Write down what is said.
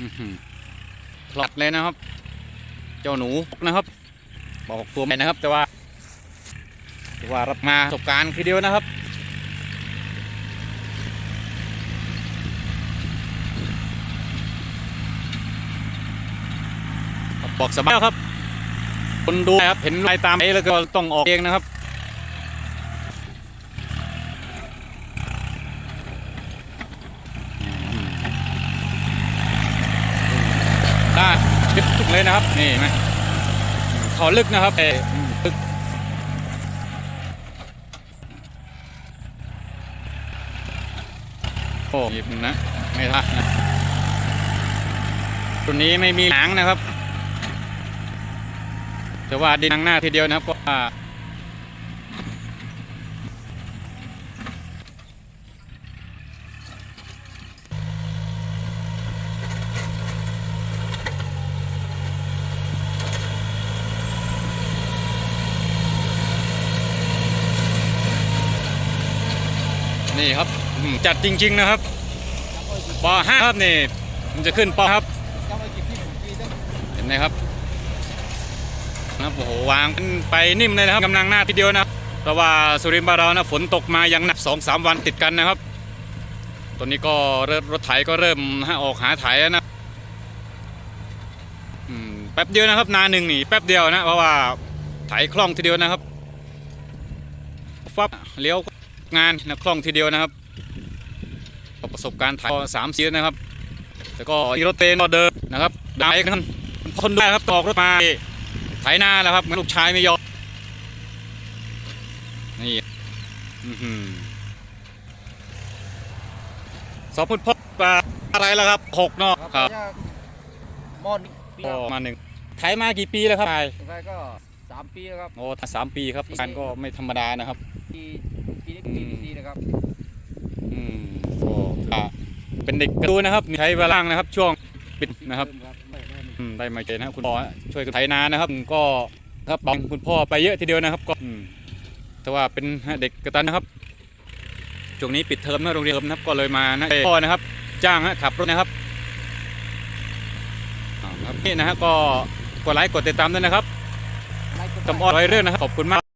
อื้อหือพลอดเลยนะครับ เจ้าหนูนะครับ บอกตัวไม่นะครับ แต่ว่าแต่ว่ารับมาประสบการณ์คือเดียวนะครับบอกสบายครับ คนดูนะครับเห็นลายตามไปแล้วก็ต้องออกเองนะครับ ได้ลึกสุด เลยนะครับ นี่ไหมเขาลึกนะครับเออลึกโอ้หยิบนะ ไม่ทันนะตัวนี้ไม่มีหางนะครับ แต่ว่าดินทางหน้าทีเดียวนะครับก็ว่า นี่ครับจัดจริง ๆนะครับปห้าครับนี่มันจะขึ้นปครับเห็นไหมครับนะครับโอ้โหวางไปนิ่มเลยนะครับกำลังหน้าทีเดียวนะเพราะว่าสุรินทร์บ้านเรานะฝนตกมาอย่างหนักสองสามวันติดกันนะครับตอนนี้ก็เริ่มรถไถก็เริ่มออกหาไถแล้วนะแป๊บเดียวนะครับ นาหนึ่งนี่แป๊บเดียวนะเพราะว่าไถคล่องทีเดียวนะครับฟับเลี้ยว งานนะคล่องทีเดียวนะครับประสบการณ์ไถก็สามสีแล้วนะครับ แต่ก็อีโรเตนก็เดิมนะครับได้กันคนได้ครับตอกรถมาไถนาแล้วครับลูกชายไม่ยอมนี่อื้อหือสองพุทธพบอะไรแล้วครับหกเนาะครับมอนปีก็มาหนึ่งไถมากี่ปีแล้วครับชายใครก็สามปีแล้วครับโอ้สามปีครับการก็ไม่ธรรมดานะครับ ปีปีนี้ปีที่สี่นะครับอืมก็อะเป็นเด็กกระตูนนะครับใช้เวลาว่างนะครับ ช่วงปิดนะครับเมครับไม่ได้ไม่อืมได้มาเจอนะครับคุณพ่อช่วยกันไถนานะครับ ก็ครับบังคุณพ่อไปเยอะทีเดียวนะครับ ก็อืมแต่ว่าเป็นเด็กกระตันนะครับช่วงนี้ปิดเทอมนะโรงเรียนเทอมนะครับ ก็เลยมานะพ่อนะครับ จ้างฮะขับรถนะครับอ่าครับนี่นะฮะก็กดไลค์กดติดตามด้วยนะครับไล่ก็จำอ้อนไว้เรื่องนะครับขอบคุณมาก